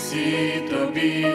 Всі тобі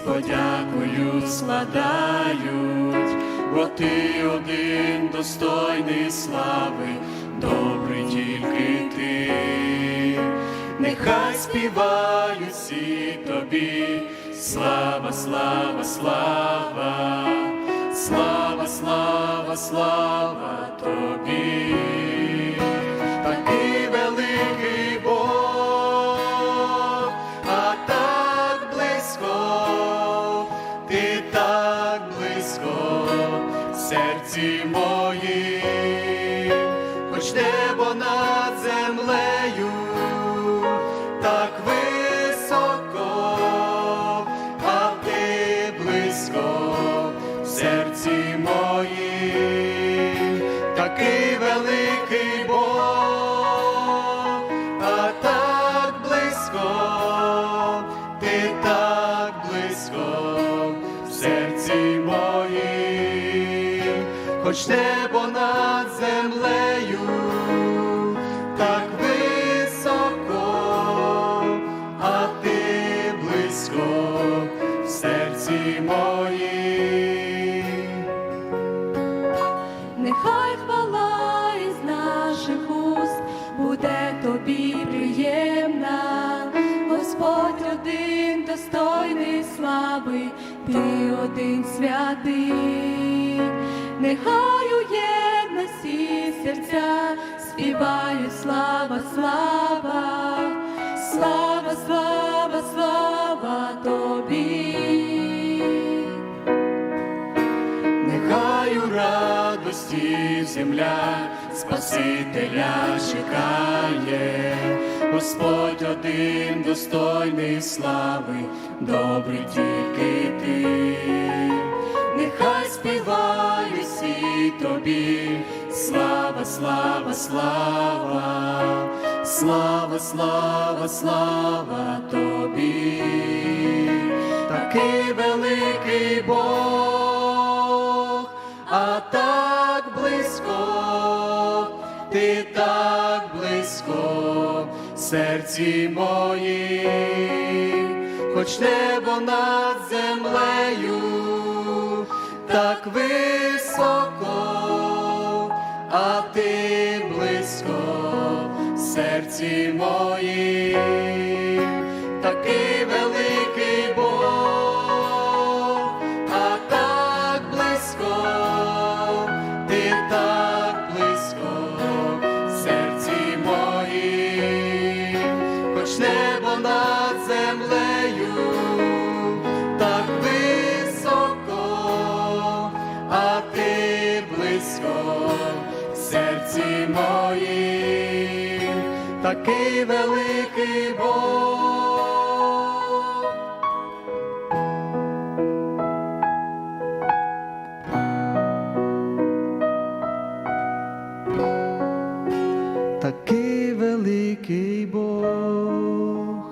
подякою складають, бо ти один достойний слави, добрий тільки ти, нехай співають всі тобі, слава, слава, слава, слава, слава, слава тобі. Близько, серці моїм, хоч небо над землею, так високо, а ти близько, в серці хоч небо над землею, так високо, а ти близько, в серці моїм. Нехай хвала із наших уст буде тобі приємна, Господь один достойний слави, ти один святий, нехай у єдності серця співають слава, слава, слава, слава, слава тобі. Нехай у радості земля Спасителя чекає, Господь один достойний слави, добрий тільки ти, нехай співають всі тобі, слава, слава, слава, слава, слава, слава тобі, такий великий Бог, а так близько, ти так близько, в серці моїм, хоч небо над землею, так високо, а ти близько, в серці моїм, такий великий Бог, а так близько, ти так близько, серці моїм, хоч небо над землею, а ти близько, в серці моїм, такий великий Бог.